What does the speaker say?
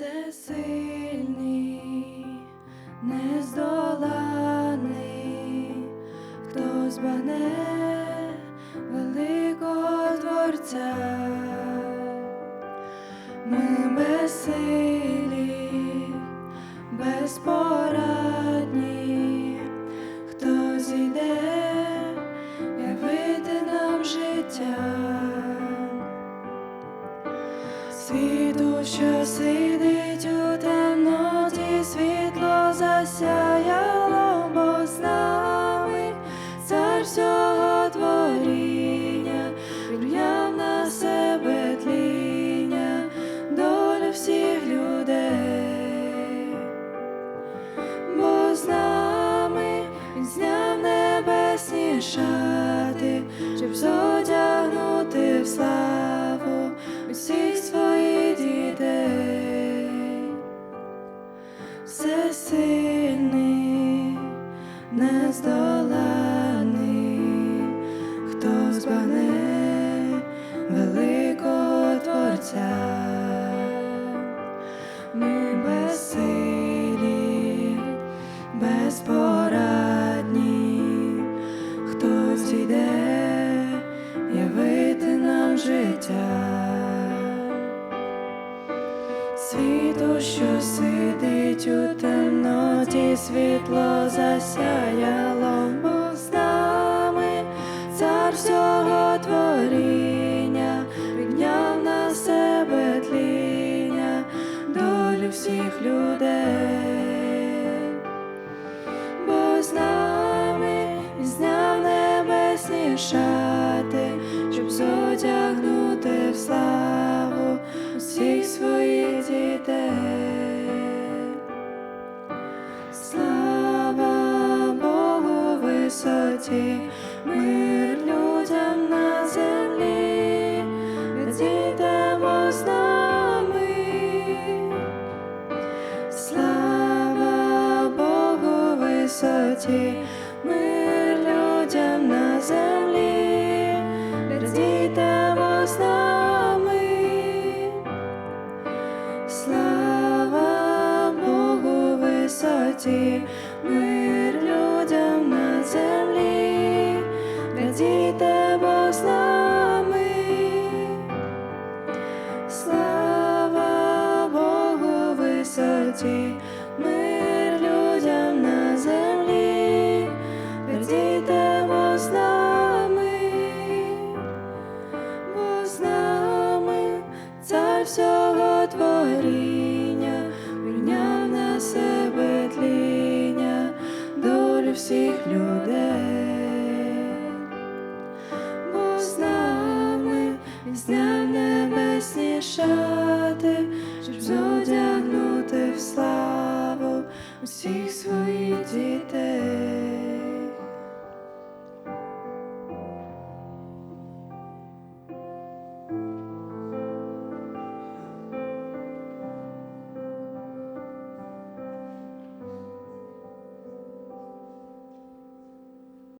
всесильний, нездоланий, хто збагне великого Творця, ми безсилі, безпорадні, хто зійде явити нам життя? Світу, що сидить шати, щоб зодягнути в славу усіх своїх дітей, всесильний, нездоланий, світу, що сидить у темноті, світло засяяло, бо з нами цар всього творіння, підняв на себе тління, долю всіх людей, бо з нами зняв небесні шати, Слава Богу висоті, мир людям на землі, дітемо з нами. Слава Богу висоті, мир людям на землі, дітемо з нами. Висоті, мир людям на землі, радійте Бог з нами. Слава Богу висоті, мир шати,